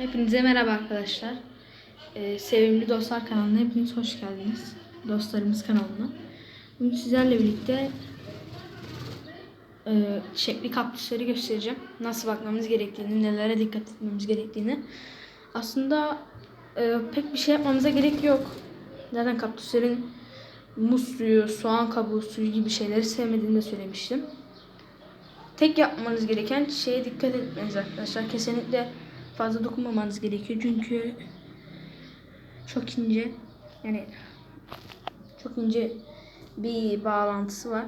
Hepinize merhaba arkadaşlar. Ee, sevimli Dostlar kanalına hepiniz hoş geldiniz. Dostlarımız kanalına. Bugün sizlerle birlikte e, çiçekli kaktüsleri göstereceğim. Nasıl bakmamız gerektiğini, nelere dikkat etmemiz gerektiğini. Aslında e, pek bir şey yapmamıza gerek yok. Zaten kaktüslerin muz suyu, soğan kabuğu suyu gibi şeyleri sevmediğini de söylemiştim. Tek yapmanız gereken şeye dikkat etmeniz arkadaşlar. Kesinlikle fazla dokunmamanız gerekiyor çünkü çok ince yani çok ince bir bağlantısı var.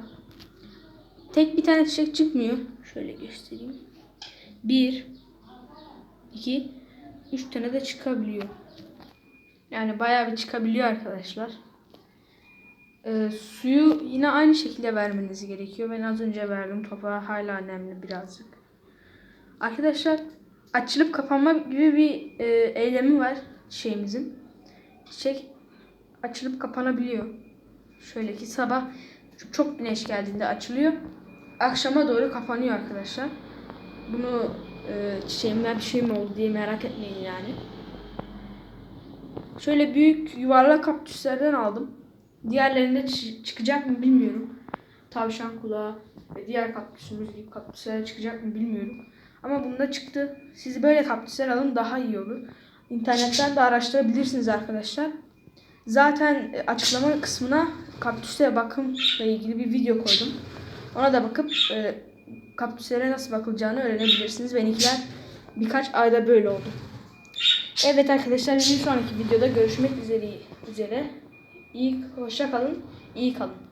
Tek bir tane çiçek çıkmıyor. Şöyle göstereyim. Bir, iki, üç tane de çıkabiliyor. Yani bayağı bir çıkabiliyor arkadaşlar. Ee, suyu yine aynı şekilde vermeniz gerekiyor. Ben az önce verdim. Toprağı hala önemli birazcık. Arkadaşlar açılıp kapanma gibi bir e, eylemi var şeyimizin. Çiçek açılıp kapanabiliyor. Şöyle ki sabah çok- güneş geldiğinde açılıyor. Akşama doğru kapanıyor arkadaşlar. Bunu e, çiçeğimden bir şey mi oldu diye merak etmeyin yani. Şöyle büyük yuvarlak kaktüslerden aldım. Diğerlerinde çı- çıkacak mı bilmiyorum. Tavşan kulağı ve diğer kaktüsümüz gibi kaktüsler çıkacak mı bilmiyorum. Ama bunda çıktı. Siz böyle kaktüsler alın daha iyi olur. İnternetten de araştırabilirsiniz arkadaşlar. Zaten e, açıklama kısmına kaktüse bakımla ilgili bir video koydum. Ona da bakıp e, kaktüslere nasıl bakılacağını öğrenebilirsiniz. Benimkiler birkaç ayda böyle oldu. Evet arkadaşlar bir sonraki videoda görüşmek üzere. üzere. İyi hoşça kalın. iyi kalın.